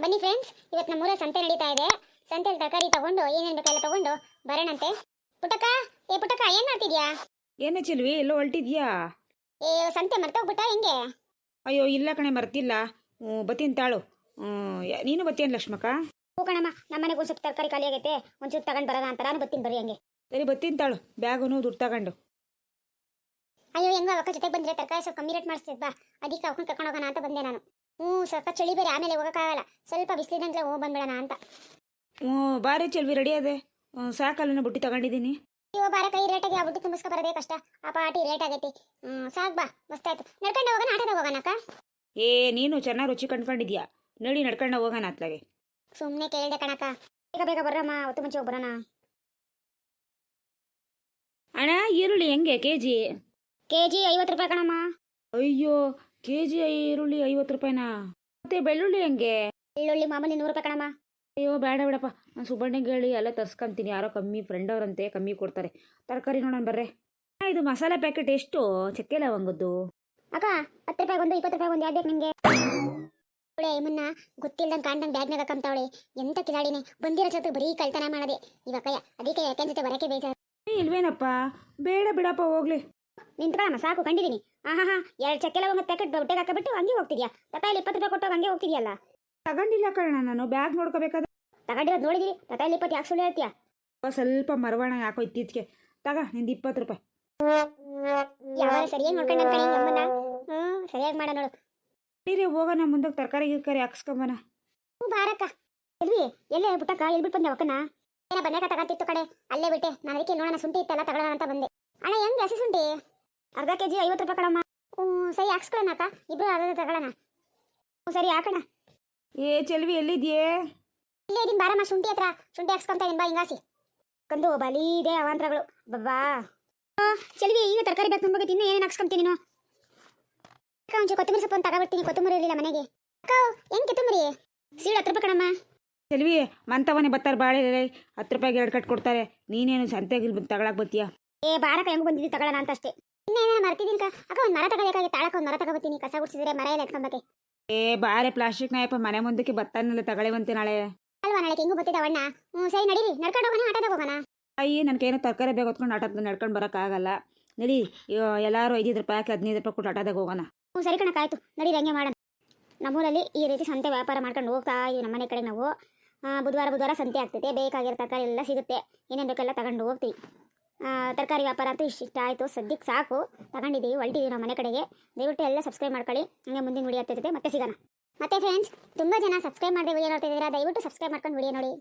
ಬನ್ನಿ ಫ್ರೆಂಡ್ಸ್ ಇವತ್ತು ನಮ್ಮೂರ ಸಂತೆ ನಡೀತಾ ಇದೆ. ಸಂತೆಯಲ್ಲಿ ತರಕಾರಿ ತಗೊಂಡು ಏನೇನು ಬೇಕೆಲ್ಲ ತಗೊಂಡು ಬರೋಣಂತೆ. ಪುಟಕ ಏ ಪುಟಕ ಏನ್ ಮಾಡ್ತಿದ್ಯಾ? ಏನೇ ಚೆಲ್ವಿ ಎಲ್ಲೋ ಹೊರಟಿದ್ಯಾ ಏ ಸಂತೆ ಮರ್ತೋಗ್ಬಿಟ್ಟ ಹೆಂಗೆ? ಅಯ್ಯೋ ಇಲ್ಲ ಕಣೆ ಮರ್ತಿಲ್ಲ. ಹ್ಮ್, ಬತ್ತೀನಿ ತಾಳು. ಯ- ನೀನು ಬತ್ತೀಯನ್ ಲಕ್ಷ್ಮಕ್ಕ? ಹೂ ಕಣಮ್ಮ ನಮ್ಮ ಮನೆಗೆ ಒಂದು ಸ್ವಲ್ಪ ತರಕಾರಿ ಖಾಲಿ ಆಗೈತೆ ಒಂಚೂರು ತಗೊಂಡು ಬರೋಣ ಅಂತ ನಾನು ಬರ್ತೀನಿ ಬರೀ ಹಂಗೆ. ಸರಿ ಬತ್ತೀನಿ ತಾಳು. ಬ್ಯಾಗುನು ದುಡ್ಡು ತಗೊಂಡು. ಅಯ್ಯೋ ಹೆಂಗೋ ಅವಕ್ಕ ಜೊತೆ ಬಂದ್ರೆ ತರಕಾರಿ ಸ್ವಲ್ಪ ಕಮ್ಮಿ ರೇಟ್ ಮಾಡಿಸ್ತೀವಿ ಬಾ ಅದಕ್ಕೆ ಅವ್ಕೊಂಡು ಕರ್ಕೊಂಡು ಹೋಗೋಣ ಅಂತ ಬಂದೆ ನಾನು. ಹ್ಞೂ ಸ್ವಲ್ಪ ಚಳಿ ಬೇರೆ ಆಮೇಲೆ ಹೋಗೋಕ್ಕಾಗಲ್ಲ. ಸ್ವಲ್ಪ ಬಿಸಿಲಿದಂಗೆ ಹೋಗಿ ಬಂದ್ಬಿಡೋಣ ಅಂತ. ಹ್ಞೂ ಬಾರಿ ಚೆಲ್ವಿ ರೆಡಿ ಅದೇ ಸಾಕಲ್ಲ ಬುಟ್ಟಿ ತಗೊಂಡಿದ್ದೀನಿ. ಇವಾಗ ಬಾರ ಕೈ ರೇಟಾಗಿ ಆ ಬುಟ್ಟಿ ತುಂಬಿಸ್ಕೊ ಬರೋದೇ ಕಷ್ಟ. ಆ ಪಾಟಿ ರೇಟ್ ಆಗೈತಿ. ಹ್ಞೂ ಸಾಕು ಬಾ ಮಸ್ತಾಯ್ತು ನಡ್ಕೊಂಡು ಹೋಗೋಣ ಆಟೋದಾಗ ಹೋಗೋಣಕ್ಕ ಏ ನೀನು ಚೆನ್ನಾಗಿ ರುಚಿ ಕಂಡ್ಕೊಂಡಿದ್ಯಾ? ನಡಿ ನಡ್ಕೊಂಡು ಹೋಗೋಣ ಅತ್ಲಾಗೆ. ಸುಮ್ಮನೆ ಕೇಳಿದೆ ಕಣಕ್ಕ. ಬೇಗ ಬೇಗ ಬರೋಮ್ಮ ಹೊತ್ತು ಮುಂಚೆ ಹೋಗಿ ಬರೋಣ. ಅಣ್ಣ ಈರುಳ್ಳಿ ಹೆಂಗೆ ಕೆ ಜಿ ಕೆ ಜಿ ಐವತ್ತು ರೂಪಾಯಿ ಕಣಮ್ಮ. ಅಯ್ಯೋ ಕೆ ಜಿ ಈರುಳ್ಳಿ ಐವತ್ತು ರೂಪಾಯಿನಾ? ಮತ್ತೆ ಬೆಳ್ಳುಳ್ಳಿ ಹೆಂಗೆ? ಬೆಳ್ಳುಳ್ಳಿ ಮಾಮೂಲಿ ನೂರು ರೂಪಾಯಿ ಕಣಮ್ಮ. ಅಯ್ಯೋ ಬೇಡ ಬೇಡಪ್ಪ. ನಾನು ಸುಬ್ಬಣ್ಣಗೆ ಹೇಳಿ ಎಲ್ಲ ತರ್ಸ್ಕೊಂತೀನಿ. ಯಾರೋ ಕಮ್ಮಿ ಫ್ರೆಂಡ್ ಅವರಂತೆ ಕಮ್ಮಿ ಕೊಡ್ತಾರೆ. ತರಕಾರಿ ನೋಡೋಣ ಬರ್ರೆ. ಇದು ಮಸಾಲೆ ಪ್ಯಾಕೆಟ್ ಎಷ್ಟು? ಚಕ್ಕೆ ಲವಂಗದ್ದು ಅಕ್ಕ ಹತ್ತು ರೂಪಾಯಿ ಒಂದು ಇಪ್ಪತ್ತು ರೂಪಾಯಿ ಒಂದು ಯಾವ್ದು ಬೇಕು ನಿಮಗೆ? ಅವಳೆ ಮುನ್ನ ಗೊತ್ತಿಲ್ದಂಗೆ ಕಾಣ್ದಂಗೆ ಬ್ಯಾಗ್ನಾಗ ಹಾಕಂತಾವಳೆ. ಎಂತ ಕಿಲಾಡಿನಿ. ಬಂದಿರೋ ಜೊತೆ ಬರೀ ಕಳ್ತನ ಮಾಡದೆ. ಇವಾಗ ಅದಕ್ಕೆ ಯಾಕೆ ಜೊತೆ ಬರಕ್ಕೆ ಬೇಜಾರು ಇಲ್ವೇನಪ್ಪ? ಬೇಡ ಬಿಡಪ್ಪ ಹೋಗ್ಲಿ. ನಿಂತ್ಕೊಳ್ಳಮ್ಮ ಸಾಕು ಕಂಡಿದ್ದೀನಿ. ಆಹಾ ಹಾ ಎರಡು ಚಕ್ಕೆಲ್ಲ ಒಂದು ಪ್ಯಾಕೆಟ್ ಹೊಟ್ಟೆಗೆ ಹಾಕಬಿಟ್ಟು ಹಂಗೆ ಹೋಗ್ತಿದ್ಯಾ? ತತಾಯಲ್ಲಿ ಇಪ್ಪತ್ತು ರೂಪಾಯಿ ಕೊಟ್ಟು ಹಂಗೆ ಹೋಗ್ತಿದ್ಯಲ್ಲ ತಗೊಂಡಿಲ್ಲ ಕಣ ನಾನು ಬ್ಯಾಗ್ ನೋಡ್ಕೋಬೇಕಾದ್ರೆ. ತಗೊಂಡಿರೋದು ನೋಡಿದಿರಿ ತತಾಯಲ್ಲಿ ಇಪ್ಪತ್ತು ಯಾಕೆ ಸುಳ್ಳು ಹೇಳ್ತೀಯಾ? ಸ್ವಲ್ಪ ಮರವಣ ಯಾಕೋ ಇತ್ತೀಚೆಗೆ. ತಗ ನಿಂದು ಇಪ್ಪತ್ತು ರೂಪಾಯಿ. ಯಾವಾಗ ಸರಿಯಾಗಿ ನೋಡ್ಕೊಂಡು ನಮ್ಮನ್ನ. ಹ್ಞೂ ಸರಿಯಾಗಿ ಮಾಡ ನೋಡು. ನಡೀರಿ ಹೋಗೋಣ ಮುಂದಕ್ಕೆ ತರಕಾರಿ ಗಿರ್ಕಾರಿ ಹಾಕ್ಸ್ಕೊಂಬನ. ಹ್ಞೂ ಬಾರಕ್ಕ ಎಲ್ವಿ ಎಲ್ಲೇ ಬಿಟ್ಟಕ್ಕ ಎಲ್ಲಿ ಬಿಟ್ಟು ಬಂದೆ ಅಕ್ಕನ? ಏನ ಬಂದಾಗ ತಗಂತಿತ್ತು ಕಡೆ ಅಲ್ಲೇ ಬಿಟ್ಟೆ. ನಾನು ಅದಕ್ಕೆ ನೋಡೋಣ ಸುಂಟಿ ಇತ್ತಲ್ಲ ತಗೊಳ್ಳೋಣ ಅಂತ ಬಂದೆ. ಅಣ್ಣ ಹೆಂಗೆ ಹಸಿ ಶುಂಠಿ ಅರ್ಧ ಕೆ ಜಿ ಐವತ್ತು ರೂಪಾಯಿ ಕಣಮ್ಮ. ಹ್ಞೂ ಸರಿ ಹಾಕ್ಸ್ಕೊಳ್ಳೋಣ ಅಕ್ಕ. ಇಬ್ರು ಅರ್ಧ ತಗೊಳ್ಳೋಣ. ಹ್ಞೂ ಸರಿ ಹಾಕೋಣ. ಏ ಚೆಲ್ವಿ ಎಲ್ಲಿದ್ಯೇ? ಇಲ್ಲೇ ಇದೀನಿ ಬಾರಮ್ಮ ಶುಂಠಿ ಹತ್ರ. ಶುಂಠಿ ಹಾಕ್ಸ್ಕೊಂತ ಇದೀನಿ ಬಾ ಹಿಂಗಾಸಿ. ಕಂದು ಬಲಿ ಇದೆ ಅವಾಂತರಗಳು. ಬಬ್ಬಾ. ಚೆಲ್ವಿ ಈಗ ತರಕಾರಿ ಬೇಕು ತುಂಬ ಇನ್ನು ಏನೇನು ಹಾಕ್ಸ್ಕೊಂತೀನಿ ನೀನು? ಅಕ್ಕ ಒಂಚೂರು ಕೊತ್ತಂಬರಿ ಸೊಪ್ಪು ತಗೊಬಿಡ್ತೀನಿ ಕೊತ್ತಂಬರಿ ಇರಲಿಲ್ಲ ಮನೆಗೆ. ಅಕ್ಕ ಹೆಂಗೆ ಕೊತ್ತಂಬರಿ? ಸೀಳು ಹತ್ತು ರೂಪಾಯಿ ಕಣಮ್ಮ. ಚೆಲ್ವಿ ಮಂತವನೇ ಬರ್ತಾರೆ ಬಾಳೆ ಹತ್ತು ರೂಪಾಯಿಗೆ ಎರಡು ಕಟ್ ಕೊಡ್ತಾರೆ. ನೀನೇನು ಸಂತೆಗೆ ತಗೊಳಕ್ ಬತ್ತೀಯ ಏ ಬಾರಕ ಹೆಂಗ್ ಬಂದಿದ್ದಿ ತಗೊಳ್ಳೋಣ ಅಂತ ಅಷ್ಟೇ ಇನ್ನೇನ ಮರ್ತಿದ್ದೀನಿ ಅಕ್ಕ ಒಂದು ಮರ ತಗೋಬೇಕಾಗಿ ತಾಳಕ ಒಂದು ಮರ ತಗೋಬತ್ತೀನಿ. ಕಸ ಗುಡ್ಸಿದ್ರೆ ಮರ ಎಲ್ಲ ಎತ್ಕೊಂಬಕ್ಕೆ. ಏ ಬಾರೆ ಪ್ಲಾಸ್ಟಿಕ್ ನಾಯಪ್ಪ ಮನೆ ಮುಂದಕ್ಕೆ ಬತ್ತಾನಲ್ಲ ತಗೊಳ್ಳೆವಂತೆ ನಾಳೆ. ಅಲ್ವಾ ನಾಳೆ ಹೆಂಗು ಅಣ್ಣ ಹ್ಞೂ ಸರಿ ನಡೀರಿ. ನಡ್ಕೊಂಡು ಹೋಗೋಣ ಆಟೋದಾಗ ಹೋಗೋಣ. ಅಯ್ಯ ನನಗೇನು ತರಕಾರಿ ಬೇಕು ಹೊತ್ಕೊಂಡು ಆಟೋದ ನಡ್ಕೊಂಡು ಬರೋಕ್ಕಾಗಲ್ಲ ನಡಿ ಎಲ್ಲರೂ ಐದೈದು ರೂಪಾಯಿ ಹಾಕಿ ಹದಿನೈದು ರೂಪಾಯಿ ಕೊಟ್ಟು ಆಟೋದಾಗ ಹೋಗೋಣ. ಹ್ಞೂ ಸರಿ ಕಣಕ್ಕಾಯ್ತು ನಡೀರಿ ಹಂಗೆ ಮಾಡೋಣ. ನಮ್ಮೂರಲ್ಲಿ ಈ ರೀತಿ ಸಂತೆ ವ್ಯಾಪಾರ ಮಾಡ್ಕೊಂಡು ಹೋಗ್ತಾ ಇದೆ ನಮ್ಮನೆ ಕಡೆ ನಾವು. ಆ, ಬುಧವಾರ ಬುಧವಾರ ಸಂತೆ ಆಗ್ತೈತೆ ಬೇಕಾಗಿರೋ ತರಕಾರಿ ಎಲ್ಲ ಸಿಗುತ್ತೆ. ಏನೇನು ಬೇಕೆಲ್ಲ ತಗೊಂಡು ಹೋಗ್ತೀವಿ. ತರಕಾರಿ ವ್ಯಾಪಾರ ಅಂತೂ ಇಷ್ಟ ಆಯಿತು. ಸದ್ಯಕ್ಕೆ ಸಾಕು. ತಗೊಂಡಿದ್ದೀವಿ, ಹೊಲ್ಟಿದ್ದೀವಿ ನಮ್ಮ ಮನೆ ಕಡೆಗೆ. ದಯವಿಟ್ಟು ಎಲ್ಲ ಸಬ್ಸ್ಕ್ರೈಬ್ ಮಾಡ್ಕೊಳ್ಳಿ. ಹಂಗೆ ಮುಂದಿನ ವಿಡಿಯೋ ಆಗ್ತೈತೆ ಮತ್ತೆ ಸಿಗೋಣ. ಮತ್ತೆ ಫ್ರೆಂಡ್ಸ್ ತುಂಬ ಜನ ಸಬ್ಸ್ಕ್ರೈಬ್ ಮಾಡಿದ್ರೆ ವಿಡಿಯೋ ನೋಡ್ತಿದ್ದೀರಾ ದಯವಿಟ್ಟು ಸಬ್ಸ್ಕ್ರೈಬ್ ಮಾಡ್ಕೊಂಡು ವಿಡಿಯೋ ನೋಡಿ.